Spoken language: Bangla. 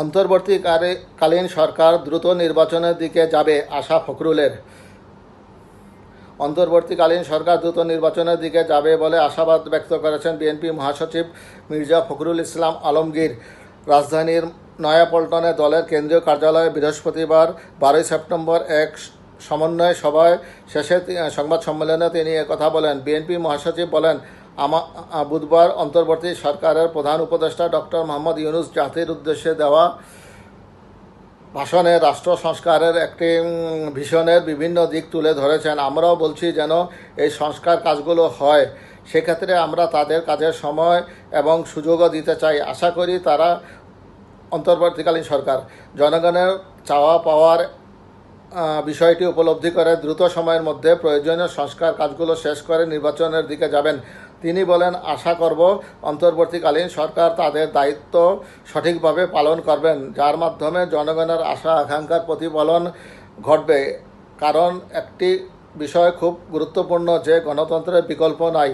অন্তর্বর্তীকালীন সরকার দ্রুত নির্বাচনের দিকে যাবে আশা ফখরুলের। অন্তর্বর্তীকালীন সরকার দ্রুত নির্বাচনের দিকে যাবে বলে আশাবাদ ব্যক্ত করেছেন বিএনপি মহাসচিব মির্জা ফখরুল ইসলাম আলমগীর। রাজধানীর নয়াপল্টনে দলের কেন্দ্রীয় কার্যালয়ে বৃহস্পতিবার বারোই সেপ্টেম্বর এক সমন্বয় সভায় শেষে সংবাদ সম্মেলনে তিনি কথা বলেন। বিএনপি মহাসচিব বলেন আমা বুধবার অন্তর্বর্তী সরকারের প্রধান উপদেষ্টা ডক্টর মোহাম্মদ ইউনুস জাতির উদ্দেশ্যে দেওয়া ভাষণে রাষ্ট্র সংস্কারের একটি ভিশনের বিভিন্ন দিক তুলে ধরেছেন। আমরাও বলছি যেন এই সংস্কার কাজগুলো হয়। সেক্ষেত্রে আমরা তাদের কাজের সময় এবং সুযোগও দিতে চাই। আশা করি তারা অন্তর্বর্তীকালীন সরকার। জনগণের চাওয়া পাওয়ার বিষয়টি উপলব্ধি করে দ্রুত সময়ের মধ্যে প্রয়োজনীয় সংস্কার কাজগুলো শেষ করে নির্বাচনের দিকে যাবেন। তিনি বলেন, আশা করব অন্তর্বর্তীকালীন সরকার তাদের দায়িত্ব সঠিকভাবে পালন করবেন, যার মাধ্যমে জনগণের আশা, আকাঙ্ক্ষার প্রতিফলন ঘটবে। কারণ একটি বিষয় খুব গুরুত্বপূর্ণ, যে গণতন্ত্রের বিকল্প নাই।